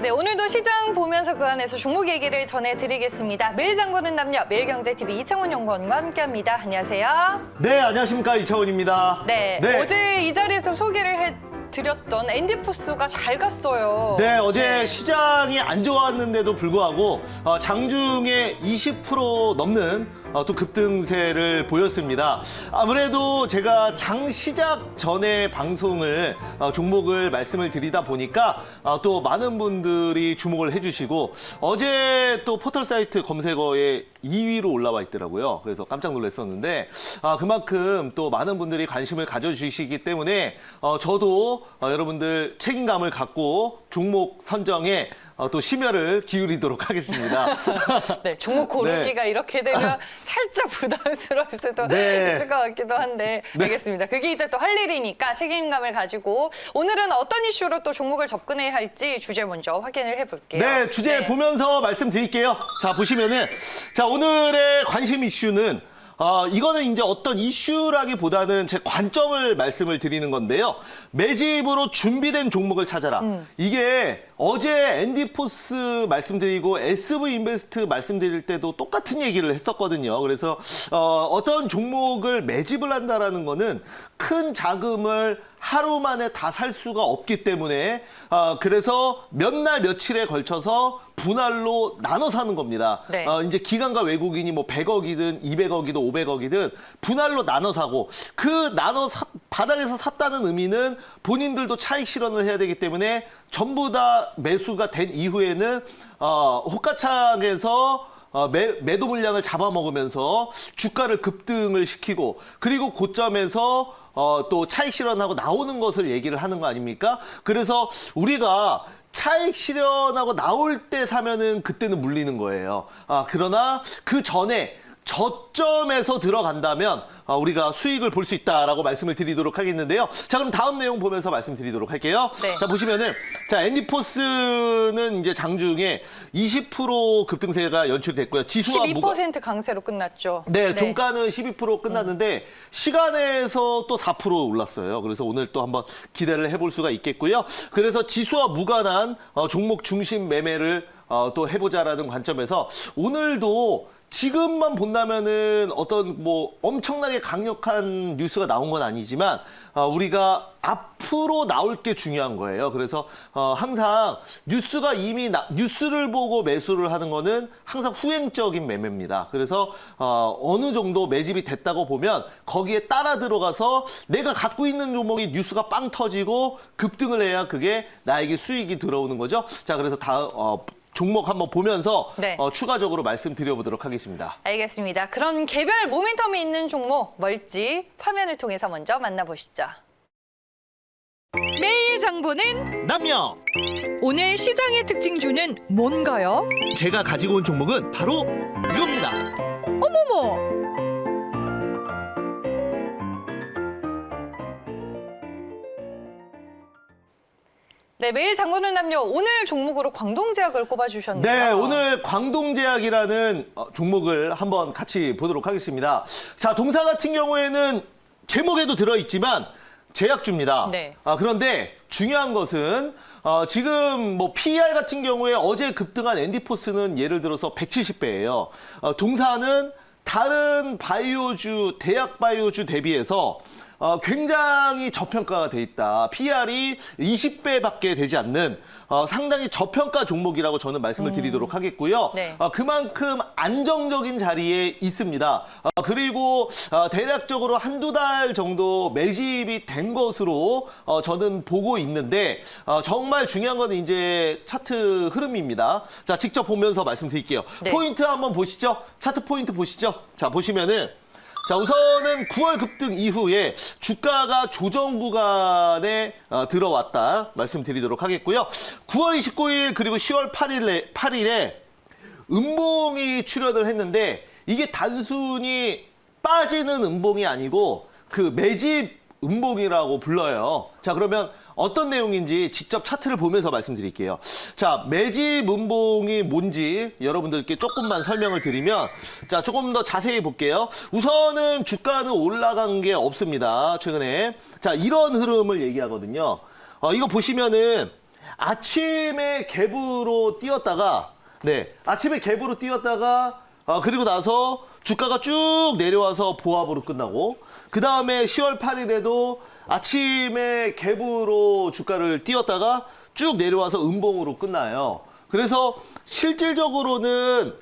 네, 오늘도 시장 보면서 그 안에서 종목 얘기를 전해드리겠습니다. 매일 장보는 남녀, 매일경제TV 이창훈 연구원과 함께합니다. 안녕하세요. 네, 안녕하십니까 이창훈입니다. 네, 어제 이 자리에서 소개를 해 드렸던 앤디포스가 잘 갔어요. 네, 어제 네. 시장이 안 좋았는데도 불구하고 어, 장중에 20% 넘는 어, 또 급등세를 보였습니다. 아무래도 제가 장 시작 전에 방송을 어, 종목을 말씀을 드리다 보니까 어, 또 많은 분들이 주목을 해주시고 어제 또 포털 사이트 검색어에 2위로 올라와 있더라고요. 그래서 깜짝 놀랐었는데 아, 그만큼 또 많은 분들이 관심을 가져주시기 때문에 어, 저도 어, 여러분들 책임감을 갖고 종목 선정에 어, 또 심혈을 기울이도록 하겠습니다. 네, 종목 고르기가 이렇게 되면 살짝 부담스러울 수도 네. 있을 것 같기도 한데 네. 알겠습니다. 그게 이제 또 할 일이니까 책임감을 가지고 오늘은 어떤 이슈로 또 종목을 접근해야 할지 주제 먼저 확인을 해볼게요. 네, 주제 네. 보면서 말씀드릴게요. 자, 보시면은, 자, 오늘의 관심 이슈는, 어, 이거는 이제 어떤 이슈라기보다는 제 관점을 말씀을 드리는 건데요. 매집으로 준비된 종목을 찾아라. 음. 이게 어제 앤디 포스 말씀드리고 SV 인베스트 말씀드릴 때도 똑같은 얘기를 했었거든요. 그래서, 어, 어떤 종목을 매집을 한다라는 거는 큰 자금을 하루 만에 다 살 수가 없기 때문에 어, 그래서 몇 날 며칠에 걸쳐서 분할로 나눠 사는 겁니다. 네. 어, 이제 기관과 외국인이 뭐 100억이든 200억이든 500억이든 분할로 나눠 사고 그 나눠 사- 바닥에서 샀다는 의미는 본인들도 차익 실현을 해야 되기 때문에 전부 다 매수가 된 이후에는 어, 호가창에서 어, 매, 매도 물량을 잡아먹으면서 주가를 급등을 시키고 그리고 고점에서 어, 또 차익 실현하고 나오는 것을 얘기를 하는 거 아닙니까? 그래서 우리가 차익 실현하고 나올 때 사면은 그때는 물리는 거예요. 아, 그러나 그 전에 저점에서 들어간다면 아, 우리가 수익을 볼 수 있다라고 말씀을 드리도록 하겠는데요. 자, 그럼 다음 내용 보면서 말씀드리도록 할게요. 네. 자, 보시면은 자, 앤디포스는 이제 장중에 20% 급등세가 연출됐고요. 지수와 무가 12% 강세로 끝났죠. 네, 종가는 12% 끝났는데 시간에서 또 4% 올랐어요. 그래서 오늘 또 한번 기대를 해볼 수가 있겠고요. 그래서 지수와 무관한 어, 종목 중심 매매를 어, 또 해보자라는 관점에서 오늘도 지금만 본다면은 어떤 뭐 엄청나게 강력한 뉴스가 나온 건 아니지만 어, 우리가 앞으로 나올 게 중요한 거예요. 그래서 어, 항상 뉴스가 이미 나- 뉴스를 보고 매수를 하는 거는 항상 후행적인 매매입니다. 그래서 어, 어느 정도 매집이 됐다고 보면 거기에 따라 들어가서 내가 갖고 있는 종목이 뉴스가 빵 터지고 급등을 해야 그게 나에게 수익이 들어오는 거죠. 자, 그래서 다음 어, 종목 한번 보면서 네. 어, 추가적으로 말씀드려보도록 하겠습니다. 알겠습니다. 그런 개별 모멘텀이 있는 종목 뭘지 화면을 통해서 먼저 만나보시죠. 매일 장보는 남녀 오늘 시장의 특징주는 뭔가요? 제가 가지고 온 종목은 바로 이겁니다. 어머머! 네, 매일 장보는 남녀 오늘 종목으로 광동제약을 꼽아주셨네요. 네, 오늘 광동제약이라는 어, 종목을 한번 같이 보도록 하겠습니다. 자, 동사 같은 경우에는 제목에도 들어있지만 제약주입니다. 네. 아, 그런데 중요한 것은 어, 지금 뭐 PER 같은 경우에 어제 급등한 앤디포스는 예를 들어서 170배예요. 어, 동사는 다른 바이오주, 대학 바이오주 대비해서 어, 굉장히 저평가가 돼 있다. PR이 20배밖에 되지 않는 어, 상당히 저평가 종목이라고 저는 말씀을 드리도록 하겠고요. 네. 어, 그만큼 안정적인 자리에 있습니다. 어, 그리고 어, 대략적으로 한두 달 정도 매집이 된 것으로 어, 저는 보고 있는데 어, 정말 중요한 건 이제 차트 흐름입니다. 자, 직접 보면서 말씀드릴게요. 네. 포인트 한번 보시죠. 차트 포인트 보시죠. 자, 보시면은 자, 우선은 9월 급등 이후에 주가가 조정 구간에 어, 들어왔다 말씀드리도록 하겠고요. 9월 29일 그리고 10월 8일에 8일에 음봉이 출현을 했는데 이게 단순히 빠지는 음봉이 아니고 그 매집 음봉이라고 불러요. 자, 그러면 어떤 내용인지 직접 차트를 보면서 말씀드릴게요. 자, 매집 음봉이 뭔지 여러분들께 조금만 설명을 드리면 자, 조금 더 자세히 볼게요. 우선은 주가는 올라간 게 없습니다. 최근에. 자, 이런 흐름을 얘기하거든요. 어, 이거 보시면은 아침에 갭으로 뛰었다가 네 아침에 갭으로 뛰었다가 어, 그리고 나서 주가가 쭉 내려와서 보합으로 끝나고 그 다음에 10월 8일에도 아침에 갭으로 주가를 띄었다가 쭉 내려와서 음봉으로 끝나요. 그래서 실질적으로는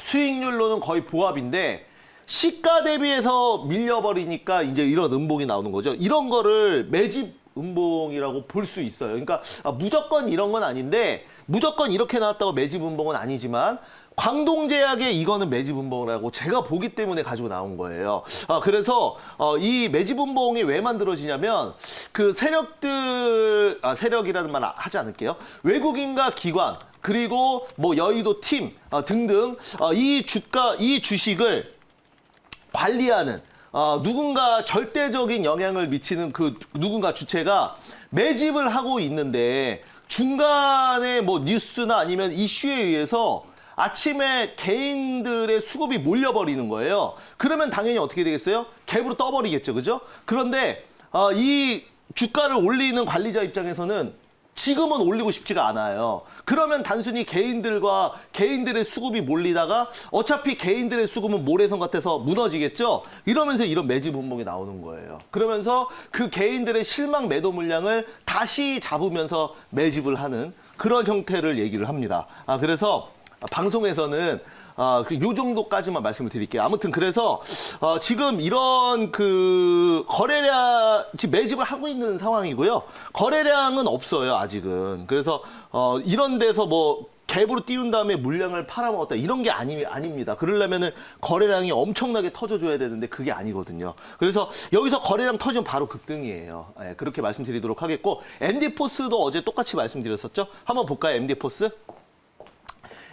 수익률로는 거의 보합인데 시가 대비해서 밀려버리니까 이제 이런 음봉이 나오는 거죠. 이런 거를 매집 음봉이라고 볼 수 있어요. 그러니까 아, 무조건 이런 건 아닌데 무조건 이렇게 나왔다고 매집 음봉은 아니지만 광동제약의 이거는 매집 음봉이라고 제가 보기 때문에 가지고 나온 거예요. 아, 그래서 어, 이 매집 음봉이 왜 만들어지냐면 그 세력들 아, 세력이라는 말 하지 않을게요. 외국인과 기관 그리고 뭐 여의도 팀 어, 등등 어, 이 주가 이 주식을 관리하는 어, 누군가 절대적인 영향을 미치는 그 누군가 주체가 매집을 하고 있는데 중간에 뭐 뉴스나 아니면 이슈에 의해서 아침에 개인들의 수급이 몰려버리는 거예요. 그러면 당연히 어떻게 되겠어요? 갭으로 떠버리겠죠. 그죠? 그런데 어, 이 주가를 올리는 관리자 입장에서는 지금은 올리고 싶지가 않아요. 그러면 단순히 개인들과 개인들의 수급이 몰리다가 어차피 개인들의 수급은 모래성 같아서 무너지겠죠? 이러면서 이런 매집 운봉이 나오는 거예요. 그러면서 그 개인들의 실망 매도 물량을 다시 잡으면서 매집을 하는 그런 형태를 얘기를 합니다. 아, 그래서 방송에서는 아, 그요 정도까지만 말씀을 드릴게요. 아무튼 그래서 어, 지금 이런 그 거래량 지금 매집을 하고 있는 상황이고요. 거래량은 없어요, 아직은. 그래서 어, 이런 데서 뭐 갭으로 띄운 다음에 물량을 팔아먹었다 이런 게 아니, 아닙니다. 그러려면은 거래량이 엄청나게 터져줘야 되는데 그게 아니거든요. 그래서 여기서 거래량 터지면 바로 급등이에요. 예, 그렇게 말씀드리도록 하겠고 앤디포스도 어제 똑같이 말씀드렸었죠. 한번 볼까요, 앤디포스?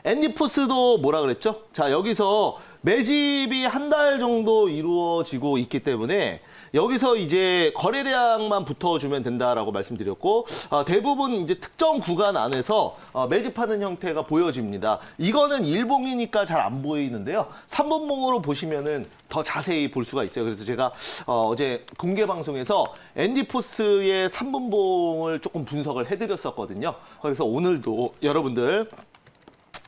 앤디 포스도 뭐라 그랬죠? 자, 여기서 매집이 한 달 정도 이루어지고 있기 때문에 여기서 이제 거래량만 붙어주면 된다라고 말씀드렸고 어, 대부분 이제 특정 구간 안에서 어, 매집하는 형태가 보여집니다. 이거는 일봉이니까 잘 안 보이는데요. 3분봉으로 보시면은 더 자세히 볼 수가 있어요. 그래서 제가 어, 어제 공개 방송에서 앤디포스의 3분봉을 조금 분석을 해드렸었거든요. 그래서 오늘도 여러분들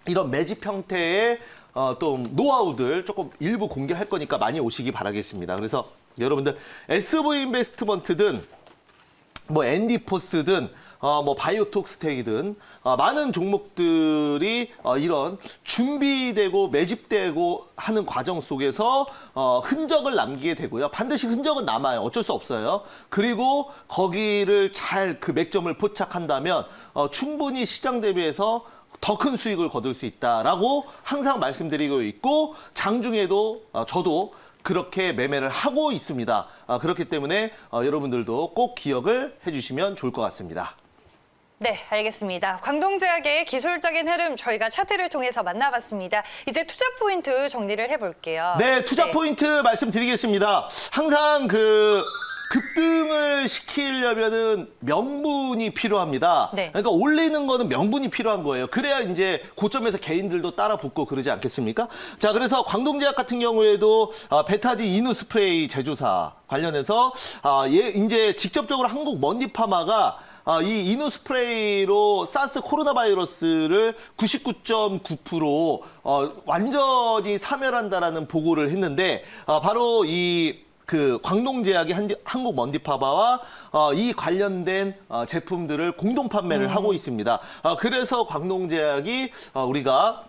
이런 매집 형태의 어, 또 노하우들 조금 일부 공개할 거니까 많이 오시기 바라겠습니다. 그래서 여러분들 SV 인베스트먼트든 뭐 앤디포스든 어, 뭐 바이오톡스테이든 어, 많은 종목들이 어, 이런 준비되고 매집되고 하는 과정 속에서 어, 흔적을 남기게 되고요. 반드시 흔적은 남아요. 어쩔 수 없어요. 그리고 거기를 잘 그 맥점을 포착한다면 어, 충분히 시장 대비해서 더 큰 수익을 거둘 수 있다라고 항상 말씀드리고 있고 장중에도 어, 저도 그렇게 매매를 하고 있습니다. 아, 그렇기 때문에 어, 여러분들도 꼭 기억을 해주시면 좋을 것 같습니다. 네, 알겠습니다. 광동제약의 기술적인 흐름 저희가 차트를 통해서 만나봤습니다. 이제 투자 포인트 정리를 해볼게요. 네, 투자 네. 포인트 말씀드리겠습니다. 항상 그 급등을 시키려면은 명분이 필요합니다. 네. 그러니까 올리는 거는 명분이 필요한 거예요. 그래야 이제 고점에서 개인들도 따라 붙고 그러지 않겠습니까? 자, 그래서 광동제약 같은 경우에도 아, 베타디 이누 스프레이 제조사 관련해서 아, 예, 이제 직접적으로 한국 먼디파마가 아, 이 이누 스프레이로 사스 코로나 바이러스를 99.9% 어, 완전히 사멸한다라는 보고를 했는데 아, 바로 이 그 광동제약이 한, 한국 먼디파바와 어, 이 관련된 어, 제품들을 공동 판매를 하고 있습니다. 어, 그래서 광동제약이 어, 우리가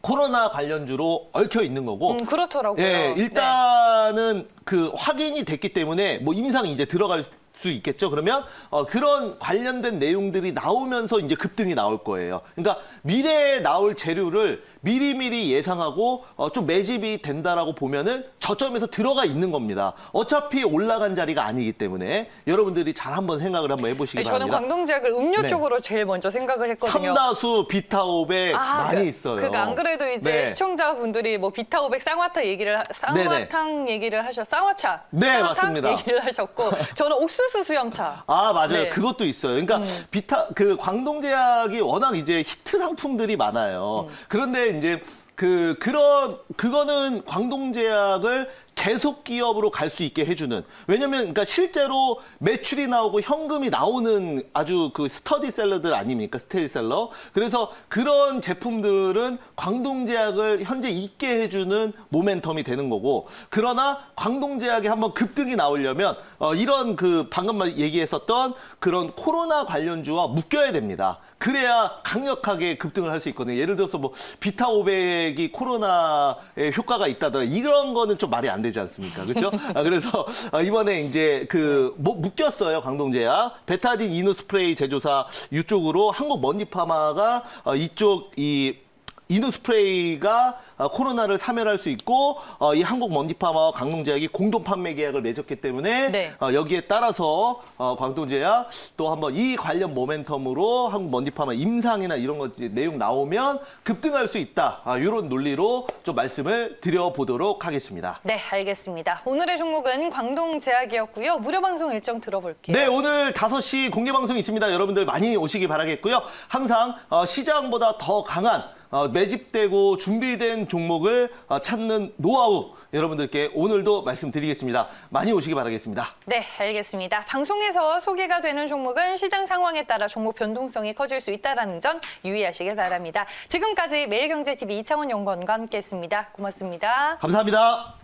코로나 관련주로 얽혀 있는 거고 음, 그렇더라고요. 예, 네. 일단은 그 확인이 됐기 때문에 뭐 임상이 이제 들어갈 수 있겠죠. 그러면 어, 그런 관련된 내용들이 나오면서 이제 급등이 나올 거예요. 그러니까 미래에 나올 재료를 미리미리 예상하고 어, 좀 매집이 된다라고 보면은 저점에서 들어가 있는 겁니다. 어차피 올라간 자리가 아니기 때문에 여러분들이 잘 한번 생각을 한번 해보시기 네, 저는 바랍니다. 광동제약을 음료 네. 쪽으로 제일 먼저 생각을 했거든요. 삼다수 비타오백 많이 그, 있어요. 그러니까 안 그래도 이제 네. 시청자분들이 뭐 비타 500 쌍화탕 얘기를 하- 쌍화탕 얘기를 하셨 쌍화차 네, 쌍화탕 맞습니다. 얘기를 하셨고 저는 옥수수 수염차 아 맞아요. 네. 음. 그것도 있어요. 그러니까 비타 그 광동제약이 워낙 이제 히트 상품들이 많아요. 음. 그런데 이제 그 그런 그거는 광동제약을 계속 기업으로 갈 수 있게 해주는. 왜냐면 그러니까 실제로 매출이 나오고 현금이 나오는 아주 그 스터디 셀러들 아닙니까? 스테디 셀러. 그래서 그런 제품들은 광동제약을 현재 있게 해주는 모멘텀이 되는 거고. 그러나 광동제약이 한번 급등이 나오려면 어, 이런 그 방금 말 얘기했었던 그런 코로나 관련주와 묶여야 됩니다. 그래야 강력하게 급등을 할 수 있거든요. 예를 들어서 뭐 비타 500이 코로나에 효과가 있다더라 이런 거는 좀 말이 안 되지 않습니까? 그렇죠? 아, 그래서 아, 이번에 이제 그 뭐 묶였어요 강동제약 베타딘 이노 스프레이 제조사 이쪽으로 한국 먼지파마가 어, 이쪽 이 이노 스프레이가 어, 코로나를 사멸할 수 있고 어, 이 한국 먼지파마와 광동제약이 공동 판매 계약을 맺었기 때문에 네. 어, 여기에 따라서 어, 광동제약 또 한번 이 관련 모멘텀으로 한국 먼지파마 임상이나 이런 것 내용 나오면 급등할 수 있다 아, 이런 논리로 좀 말씀을 드려보도록 하겠습니다. 네, 알겠습니다. 오늘의 종목은 광동제약이었고요. 무료 방송 일정 들어볼게요. 네, 오늘 5시 공개 방송이 있습니다. 여러분들 많이 오시기 바라겠고요. 항상 어, 시장보다 더 강한 어, 매집되고 준비된 종목을 어, 찾는 노하우 여러분들께 오늘도 말씀드리겠습니다. 많이 오시기 바라겠습니다. 네, 알겠습니다. 방송에서 소개가 되는 종목은 시장 상황에 따라 종목 변동성이 커질 수 있다는 점 유의하시길 바랍니다. 지금까지 매일경제TV 이창원 연구원과 함께했습니다. 고맙습니다. 감사합니다.